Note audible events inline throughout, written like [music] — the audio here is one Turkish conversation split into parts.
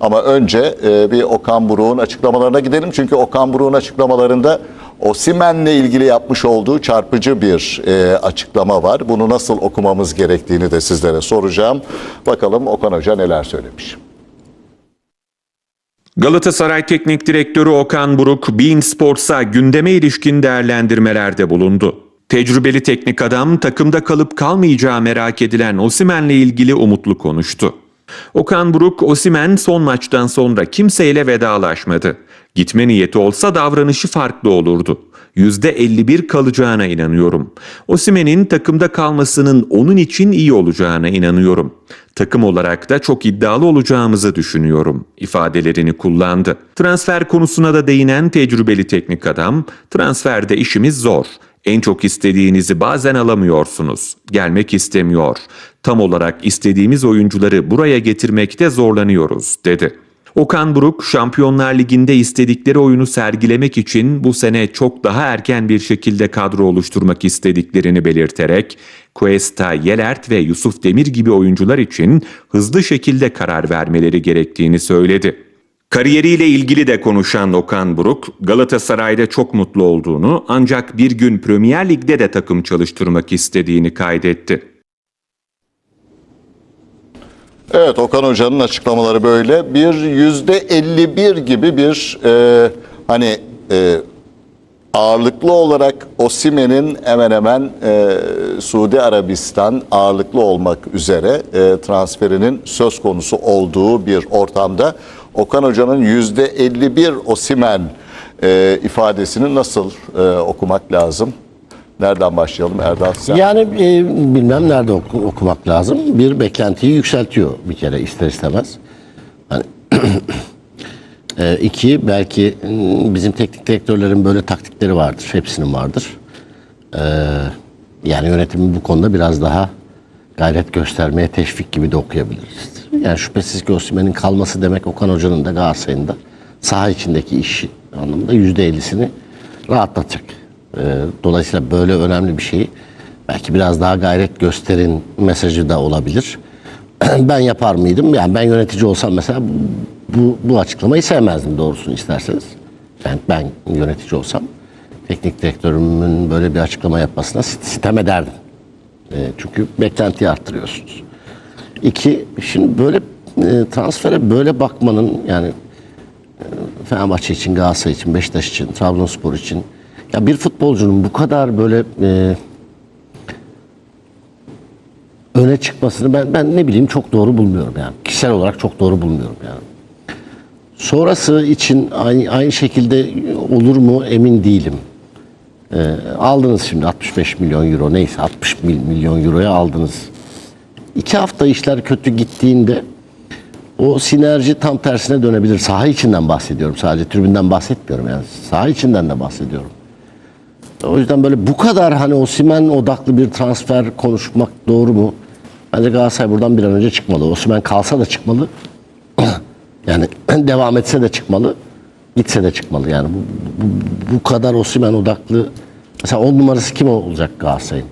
Ama önce e, bir Okan Buruk'un açıklamalarına gidelim. Çünkü Okan Buruk'un açıklamalarında Osimen'le ilgili yapmış olduğu çarpıcı bir e, açıklama var. Bunu nasıl okumamız gerektiğini de sizlere soracağım. Bakalım Okan Hoca neler söylemiş. Galatasaray Teknik Direktörü Okan Buruk, Bein Sports'a gündeme ilişkin değerlendirmelerde bulundu. Tecrübeli teknik adam takımda kalıp kalmayacağı merak edilen Osimen'le ilgili umutlu konuştu. Okan Buruk, Osimen son maçtan sonra kimseyle vedalaşmadı. Gitme niyeti olsa davranışı farklı olurdu. %51 kalacağına inanıyorum. Osimen'in takımda kalmasının onun için iyi olacağına inanıyorum. Takım olarak da çok iddialı olacağımızı düşünüyorum ifadelerini kullandı. Transfer konusuna da değinen tecrübeli teknik adam, transferde işimiz zor. En çok istediğinizi bazen alamıyorsunuz. Gelmek istemiyor. Tam olarak istediğimiz oyuncuları buraya getirmekte zorlanıyoruz, dedi. Okan Buruk, Şampiyonlar Ligi'nde istedikleri oyunu sergilemek için bu sene çok daha erken bir şekilde kadro oluşturmak istediklerini belirterek, Cuesta, Yelert ve Yusuf Demir gibi oyuncular için hızlı şekilde karar vermeleri gerektiğini söyledi. Kariyeriyle ilgili de konuşan Okan Buruk, Galatasaray'da çok mutlu olduğunu ancak bir gün Premier Lig'de de takım çalıştırmak istediğini kaydetti. Evet Okan Hoca'nın açıklamaları böyle. Bir yüzde 51 gibi bir e, hani e, ağırlıklı olarak Osimen'in hemen hemen e, Suudi Arabistan ağırlıklı olmak üzere e, transferinin söz konusu olduğu bir ortamda Okan Hoca'nın yüzde 51 Osimen e, ifadesini nasıl e, okumak lazım? Nereden başlayalım Erdal sen? Yani e, bilmem nerede oku- okumak lazım. Bir beklentiyi yükseltiyor bir kere ister istemez. Hani [clears throat] e, iki belki m, bizim teknik direktörlerin böyle taktikleri vardır. Hepsinin vardır. E, yani yönetimin bu konuda biraz daha gayret göstermeye teşvik gibi de okuyabiliriz. Yani şüphesiz ki Osimhen'in kalması demek Okan Hoca'nın da Galatasaray'ın da saha içindeki işi anlamında yüzde ellisini rahatlatacak. Ee, dolayısıyla böyle önemli bir şeyi belki biraz daha gayret gösterin mesajı da olabilir. [clears throat] ben yapar mıydım? Yani ben yönetici olsam mesela bu, bu açıklamayı sevmezdim doğrusunu isterseniz. Ben, ben yönetici olsam teknik direktörümün böyle bir açıklama yapmasına sit- sitem ederdim. Ee, çünkü beklentiyi arttırıyorsunuz. İki, şimdi böyle e, transfere böyle bakmanın yani e, Fenerbahçe için, Galatasaray için, Beşiktaş için, Trabzonspor için ya bir futbolcunun bu kadar böyle e, öne çıkmasını ben ben ne bileyim çok doğru bulmuyorum yani. Kişisel olarak çok doğru bulmuyorum yani. Sonrası için aynı, aynı şekilde olur mu emin değilim. Ee, aldınız şimdi 65 milyon euro neyse 60 mil- milyon euroya aldınız. İki hafta işler kötü gittiğinde o sinerji tam tersine dönebilir. Saha içinden bahsediyorum sadece tribünden bahsetmiyorum yani. Saha içinden de bahsediyorum. O yüzden böyle bu kadar hani Osimhen odaklı bir transfer konuşmak doğru mu? Bence Galatasaray buradan bir an önce çıkmalı. Osimhen kalsa da çıkmalı. [clears throat] yani [clears throat] devam etse de çıkmalı. Gitse de çıkmalı. Yani bu, bu, bu kadar Osimhen odaklı. Mesela 10 numarası kim olacak Galatasaray'ın?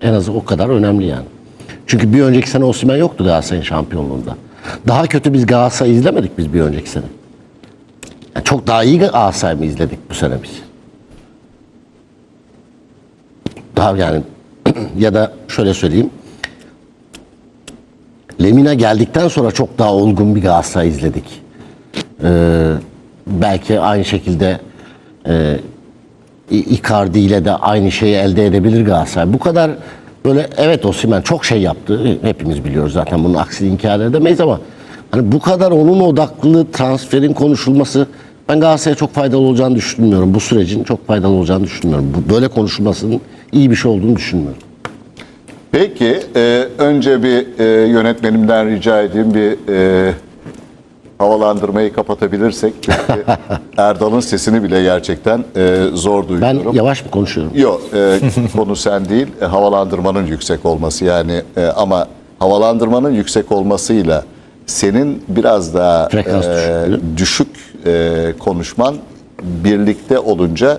En az o kadar önemli yani. Çünkü bir önceki sene Osimhen yoktu Galatasaray'ın şampiyonluğunda. Daha kötü biz Galatasaray izlemedik biz bir önceki sene. Yani çok daha iyi Galatasaray mı izledik bu sene biz? Daha yani [clears throat] ya da şöyle söyleyeyim. Lemina geldikten sonra çok daha olgun bir Galatasaray izledik. Ee, belki aynı şekilde e, Icardi ile de aynı şeyi elde edebilir Galatasaray. Bu kadar böyle evet Osimhen çok şey yaptı. Hepimiz biliyoruz zaten bunun aksini inkar edemeyiz ama hani bu kadar onun odaklı transferin konuşulması ben Galatasaray'a çok faydalı olacağını düşünmüyorum. Bu sürecin çok faydalı olacağını düşünmüyorum. Bu böyle konuşulmasının iyi bir şey olduğunu düşünmüyorum. Peki e, önce bir e, yönetmenimden rica edeyim bir e, havalandırmayı kapatabilirsek. Çünkü [laughs] Erdal'ın sesini bile gerçekten e, zor Ben duyuyorum. yavaş mı konuşuyorum? Yok e, [laughs] konu sen değil e, havalandırmanın yüksek olması yani e, ama havalandırmanın yüksek olmasıyla senin biraz daha Frekans e, düşük, e, konuşman birlikte olunca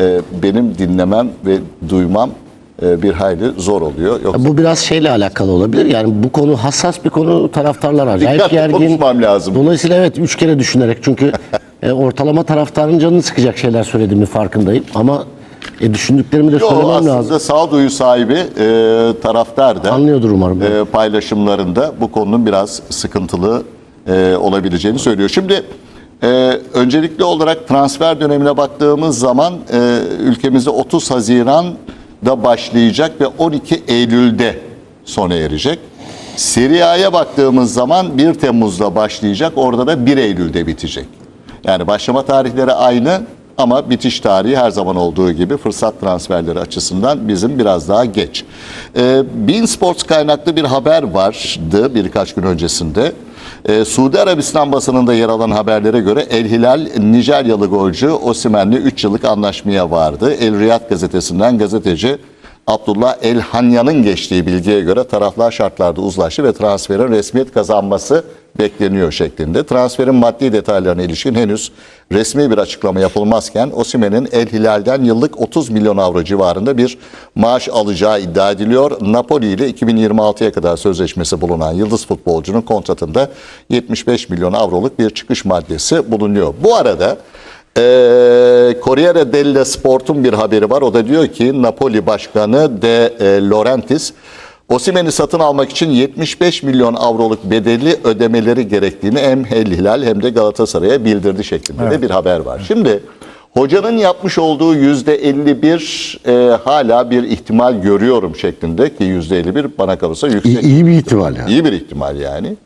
e, benim dinlemem ve duymam e, bir hayli zor oluyor. Yoksa Bu biraz şeyle alakalı olabilir. Yani bu konu hassas bir konu. Taraftarlar acayip [laughs] Dikkatli gergin. konuşmam lazım. Dolayısıyla evet üç kere düşünerek çünkü e, ortalama taraftarın canını sıkacak şeyler söylediğimi farkındayım. Ama e, düşündüklerimi de Yo, söylemem aslında lazım. sağduyu sahibi e, taraftar da Anlıyordur umarım. e, paylaşımlarında bu konunun biraz sıkıntılı e, olabileceğini söylüyor. Şimdi e, öncelikli olarak transfer dönemine baktığımız zaman e, ülkemizde 30 Haziran'da başlayacak ve 12 Eylül'de sona erecek. Serie A'ya baktığımız zaman 1 Temmuz'da başlayacak, orada da 1 Eylül'de bitecek. Yani başlama tarihleri aynı ama bitiş tarihi her zaman olduğu gibi fırsat transferleri açısından bizim biraz daha geç. Ee, Bein Sports kaynaklı bir haber vardı birkaç gün öncesinde. Ee, Suudi Arabistan basınında yer alan haberlere göre El Hilal Nijeryalı golcü Osimhen'le 3 yıllık anlaşmaya vardı. El Riyad gazetesinden gazeteci Abdullah El Hanya'nın geçtiği bilgiye göre taraflar şartlarda uzlaştı ve transferin resmiyet kazanması bekleniyor şeklinde. Transferin maddi detaylarına ilişkin henüz resmi bir açıklama yapılmazken Osimhen'in El Hilal'den yıllık 30 milyon avro civarında bir maaş alacağı iddia ediliyor. Napoli ile 2026'ya kadar sözleşmesi bulunan yıldız futbolcunun kontratında 75 milyon avroluk bir çıkış maddesi bulunuyor. Bu arada ee, Corriere dello Sport'un bir haberi var. O da diyor ki Napoli Başkanı De e, Laurentiis Osimhen'i satın almak için 75 milyon avroluk bedeli ödemeleri gerektiğini hem El Hilal hem de Galatasaray'a bildirdi şeklinde de bir haber var. Şimdi hocanın yapmış olduğu %51 e, hala bir ihtimal görüyorum şeklinde ki %51 bana kalırsa İyi, yüksek. iyi bir ihtimal yani. iyi bir ihtimal yani.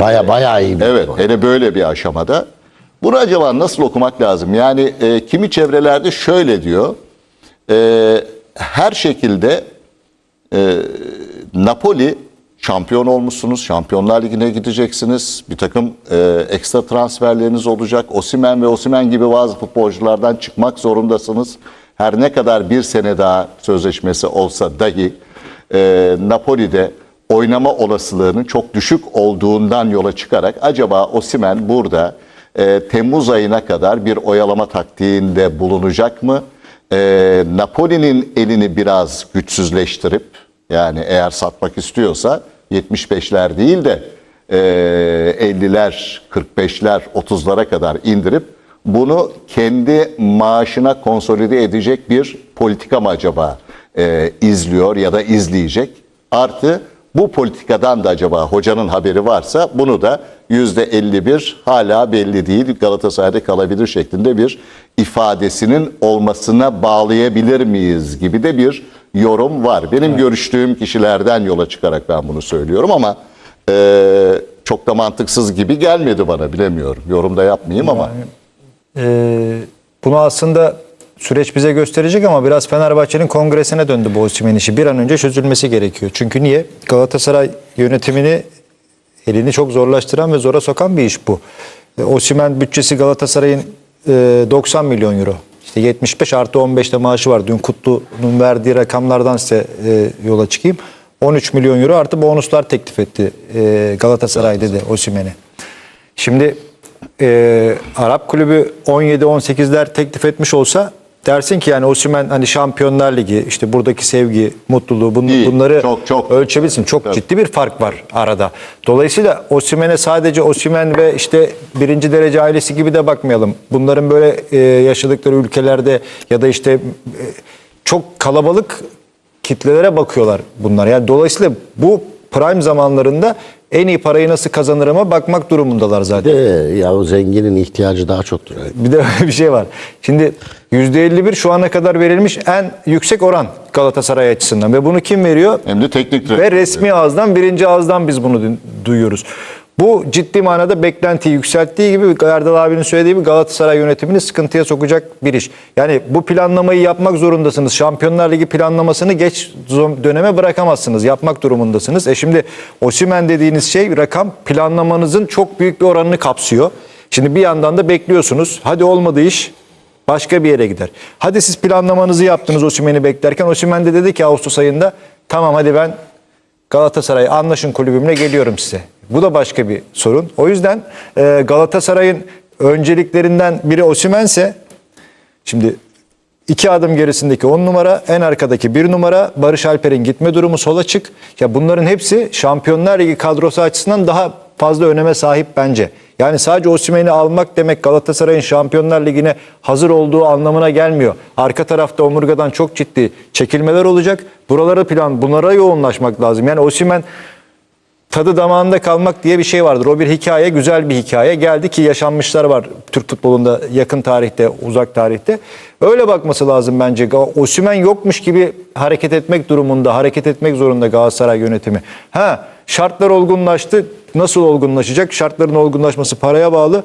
Baya baya iyi bir Evet, ihtimal. hele böyle bir aşamada. Bunu acaba nasıl okumak lazım? Yani e, kimi çevrelerde şöyle diyor. e, her şekilde e, Napoli şampiyon olmuşsunuz. Şampiyonlar Ligi'ne gideceksiniz. Bir takım e, ekstra transferleriniz olacak. Osimen ve Osimen gibi bazı futbolculardan çıkmak zorundasınız. Her ne kadar bir sene daha sözleşmesi olsa dahi e, Napoli'de oynama olasılığının çok düşük olduğundan yola çıkarak acaba Osimen burada e, Temmuz ayına kadar bir oyalama taktiğinde bulunacak mı? E, Napoli'nin elini biraz güçsüzleştirip yani eğer satmak istiyorsa 75'ler değil de e, 50'ler, 45'ler, 30'lara kadar indirip bunu kendi maaşına konsolide edecek bir politika mı acaba e, izliyor ya da izleyecek? Artı bu politikadan da acaba hocanın haberi varsa bunu da %51 hala belli değil Galatasaray'da kalabilir şeklinde bir ifadesinin olmasına bağlayabilir miyiz gibi de bir yorum var. Benim görüştüğüm kişilerden yola çıkarak ben bunu söylüyorum ama e, çok da mantıksız gibi gelmedi bana bilemiyorum. Yorumda yapmayayım ama. Ee, bunu aslında süreç bize gösterecek ama biraz Fenerbahçe'nin kongresine döndü bu Osimhen işi. Bir an önce çözülmesi gerekiyor. Çünkü niye? Galatasaray yönetimini elini çok zorlaştıran ve zora sokan bir iş bu. E, Osimhen bütçesi Galatasaray'ın e, 90 milyon euro. İşte 75 artı 15'te maaşı var. Dün Kutlu'nun verdiği rakamlardan size e, yola çıkayım. 13 milyon euro artı bonuslar teklif etti e, Galatasaray dedi Osimhen'e. Şimdi e, Arap kulübü 17-18'ler teklif etmiş olsa dersin ki yani Osimhen hani Şampiyonlar Ligi işte buradaki sevgi, mutluluğu bun- İyi, bunları çok, çok. ölçebilsin. Çok Tabii. ciddi bir fark var arada. Dolayısıyla Osimhen'e sadece Osimhen ve işte birinci derece ailesi gibi de bakmayalım. Bunların böyle e, yaşadıkları ülkelerde ya da işte e, çok kalabalık kitlelere bakıyorlar bunlar. Yani dolayısıyla bu prime zamanlarında en iyi parayı nasıl kazanırıma bakmak durumundalar zaten. De ya o zenginin ihtiyacı daha çoktur. Bir de [laughs] bir şey var. Şimdi %51 şu ana kadar verilmiş en yüksek oran Galatasaray açısından. Ve bunu kim veriyor? Hem de teknik Ve direktör. resmi ağızdan, birinci ağızdan biz bunu du- duyuyoruz. Bu ciddi manada beklentiyi yükselttiği gibi Erdal abinin söylediği gibi Galatasaray yönetimini sıkıntıya sokacak bir iş. Yani bu planlamayı yapmak zorundasınız. Şampiyonlar Ligi planlamasını geç döneme bırakamazsınız. Yapmak durumundasınız. E şimdi Osimen dediğiniz şey rakam planlamanızın çok büyük bir oranını kapsıyor. Şimdi bir yandan da bekliyorsunuz. Hadi olmadı iş başka bir yere gider. Hadi siz planlamanızı yaptınız Osimhen'i beklerken. Osimhen de dedi ki Ağustos ayında tamam hadi ben Galatasaray anlaşın kulübümle geliyorum size. Bu da başka bir sorun. O yüzden e, Galatasaray'ın önceliklerinden biri Osimhen'se şimdi iki adım gerisindeki 10 numara, en arkadaki 1 numara, Barış Alper'in gitme durumu sola çık. Ya bunların hepsi Şampiyonlar Ligi kadrosu açısından daha fazla öneme sahip bence. Yani sadece Osimhen'i almak demek Galatasaray'ın Şampiyonlar Ligi'ne hazır olduğu anlamına gelmiyor. Arka tarafta omurgadan çok ciddi çekilmeler olacak. Buralara plan, bunlara yoğunlaşmak lazım. Yani Osimhen tadı damağında kalmak diye bir şey vardır. O bir hikaye, güzel bir hikaye. Geldi ki yaşanmışlar var Türk futbolunda yakın tarihte, uzak tarihte. Öyle bakması lazım bence. Osimhen yokmuş gibi hareket etmek durumunda, hareket etmek zorunda Galatasaray yönetimi. Ha, şartlar olgunlaştı. Nasıl olgunlaşacak? Şartların olgunlaşması paraya bağlı.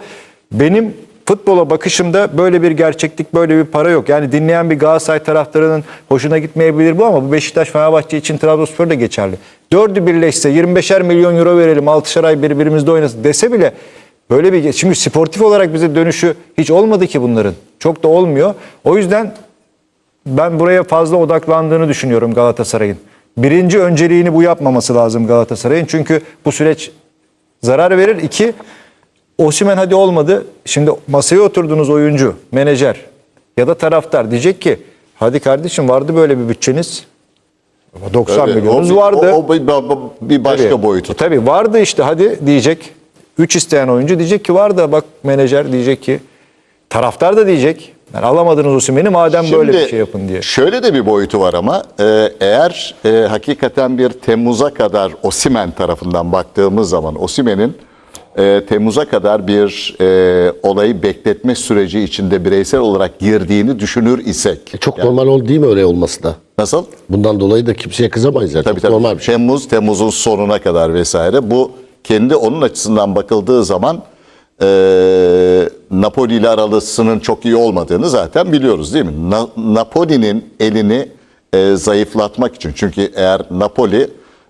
Benim futbola bakışımda böyle bir gerçeklik, böyle bir para yok. Yani dinleyen bir Galatasaray taraftarının hoşuna gitmeyebilir bu ama bu Beşiktaş, Fenerbahçe için Trabzonspor da geçerli. Dördü birleşse 25'er milyon euro verelim, 6'şer ay birbirimizde oynasın dese bile böyle bir... Şimdi sportif olarak bize dönüşü hiç olmadı ki bunların. Çok da olmuyor. O yüzden ben buraya fazla odaklandığını düşünüyorum Galatasaray'ın. Birinci önceliğini bu yapmaması lazım Galatasaray'ın. Çünkü bu süreç zarar verir. İki, Osimhen hadi olmadı. Şimdi masaya oturdunuz oyuncu, menajer ya da taraftar diyecek ki hadi kardeşim vardı böyle bir bütçeniz. Ama 90 Tabii, milyonunuz o vardı. O, o bir, bir başka Tabii. boyutu. E, Tabii vardı işte hadi diyecek. 3 isteyen oyuncu diyecek ki vardı bak menajer diyecek ki taraftar da diyecek. Yani alamadınız Osimhen'i madem böyle bir şey yapın diye. Şöyle de bir boyutu var ama e, eğer e, hakikaten bir Temmuz'a kadar Osimen tarafından baktığımız zaman Osimen'in e, Temmuz'a kadar bir e, olayı bekletme süreci içinde bireysel olarak girdiğini düşünür isek. E, Çok normal oldu değil mi öyle olması da? Nasıl? Bundan dolayı da kimseye kızamayız zaten. Tabii tabii. normal bir şey. Temmuz, Temmuz'un sonuna kadar vesaire. Bu kendi onun açısından bakıldığı zaman e, Napoli ile aralısının çok iyi olmadığını zaten biliyoruz değil mi? Na- Napoli'nin elini e, zayıflatmak için. Çünkü eğer Napoli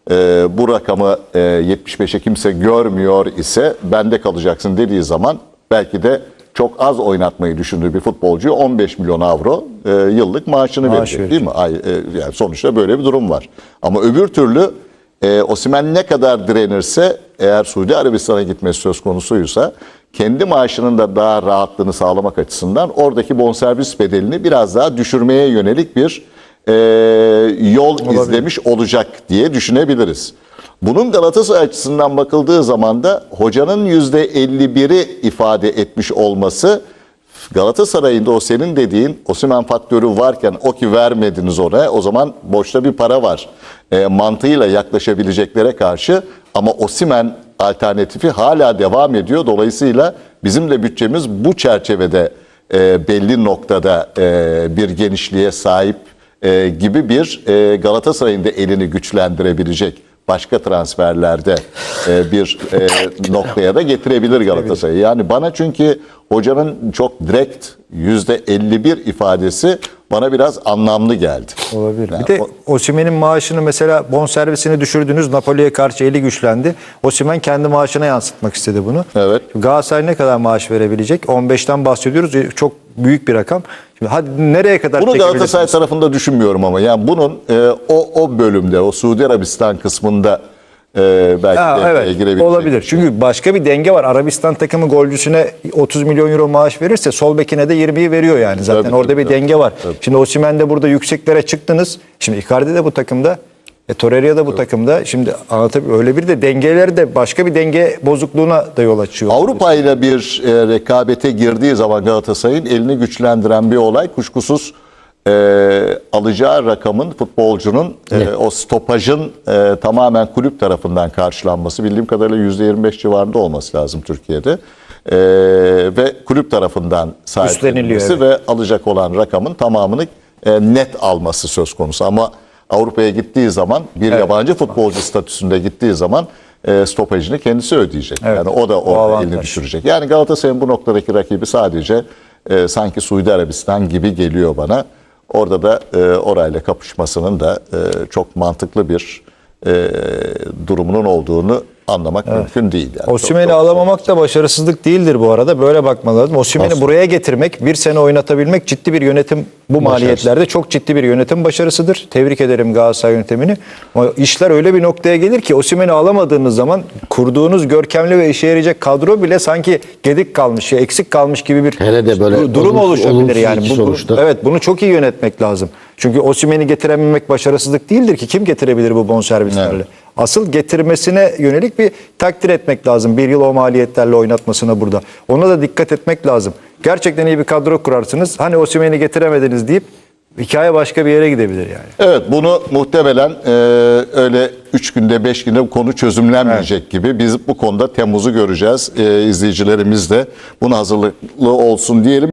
e, bu rakamı e, 75'e kimse görmüyor ise bende kalacaksın dediği zaman belki de çok az oynatmayı düşündüğü bir futbolcuya 15 milyon avro e, yıllık maaşını Maaş verecek verecek. değil mi? Ay, e, yani sonuçta böyle bir durum var. Ama öbür türlü e, Osimhen ne kadar direnirse eğer Suudi Arabistan'a gitmesi söz konusuysa kendi maaşının da daha rahatlığını sağlamak açısından oradaki bonservis bedelini biraz daha düşürmeye yönelik bir e, yol izlemiş olacak diye düşünebiliriz. Bunun Galatasaray açısından bakıldığı zaman da hocanın %51'i ifade etmiş olması Galatasaray'ın da o senin dediğin Osimhen faktörü varken o ki vermediniz oraya o zaman boşta bir para var. E, mantığıyla yaklaşabileceklere karşı ama Osimhen alternatifi hala devam ediyor. Dolayısıyla bizim de bütçemiz bu çerçevede e, belli noktada e, bir genişliğe sahip e, gibi bir e, Galatasaray'ın da elini güçlendirebilecek başka transferlerde e, bir e, [laughs] noktaya da getirebilir Galatasaray. Yani bana çünkü hocanın çok direkt yüzde 51 ifadesi bana biraz anlamlı geldi. Olabilir. Yani bir de o- Osimhen'in maaşını mesela bonservisini düşürdünüz. Napoli'ye karşı eli güçlendi. Osimhen kendi maaşına yansıtmak istedi bunu. Evet. Galatasaray ne kadar maaş verebilecek? 15'ten bahsediyoruz. E, Çok büyük bir rakam. Şimdi hadi nereye kadar Bunu Galatasaray tarafında düşünmüyorum ama yani bunun e, o o bölümde o Suudi Arabistan kısmında e, belki Ha, evet girebilecek. olabilir. Çünkü başka bir denge var. Arabistan takımı golcüsüne 30 milyon euro maaş verirse sol bekine de 20'yi veriyor yani. Zaten Tabii, orada tabii, bir tabii. denge var. Şimdi Osimhen de burada yükseklere çıktınız. Şimdi Icardi de bu takımda. E, Torreira da bu takımda. Şimdi anlatabiliyor. Öyle bir de dengeleri de başka bir denge bozukluğuna da yol açıyor. Avrupa ile bir e, rekabete girdiği zaman Galatasaray'ın elini güçlendiren bir olay kuşkusuz e, alacağı rakamın futbolcunun e, o stopajın e, tamamen kulüp tarafından karşılanması bildiğim kadarıyla %25 civarında olması lazım Türkiye'de. E, ve kulüp tarafından sahiplenilmesi ve alacak olan rakamın tamamını e, net alması söz konusu. Ama Avrupa'ya gittiği zaman bir yabancı futbolcu statüsünde gittiği zaman e, stopajını kendisi ödeyecek. Evet. Yani o da orada elini düşürecek. Yani Galatasaray'ın bu noktadaki rakibi sadece e, sanki Suudi Arabistan gibi geliyor bana. Orada da e, orayla kapışmasının da e, çok mantıklı bir e, durumunun olduğunu anlamak mümkün değil. Yani. Osimhen'i alamamak da başarısızlık değildir bu arada. Böyle bakmak lazım. Osimhen'i buraya getirmek, bir sene oynatabilmek ciddi bir yönetim bu maliyetlerde çok ciddi bir yönetim başarısıdır. Tebrik ederim Galatasaray yönetimini. Ama işler öyle bir noktaya gelir ki Osimhen'i alamadığınız zaman kurduğunuz görkemli ve işe yarayacak kadro bile sanki gedik kalmış, eksik kalmış gibi bir Hele de böyle du- durum olumsuz- oluşabilir olumsuz yani. bu- sonuçta. evet bunu çok iyi yönetmek lazım. Çünkü Osimhen'i getirememek başarısızlık değildir ki kim getirebilir bu bonservislerle? Evet. Asıl getirmesine yönelik bir takdir etmek lazım. Bir yıl o maliyetlerle oynatmasına burada. Ona da dikkat etmek lazım. Gerçekten iyi bir kadro kurarsınız. Hani Osimhen'i getiremediniz deyip hikaye başka bir yere gidebilir yani. Evet bunu muhtemelen e, öyle 3 günde 5 günde bu konu çözümlenmeyecek gibi. Biz bu konuda Temmuz'u göreceğiz. E, izleyicilerimiz de buna hazırlıklı olsun diyelim.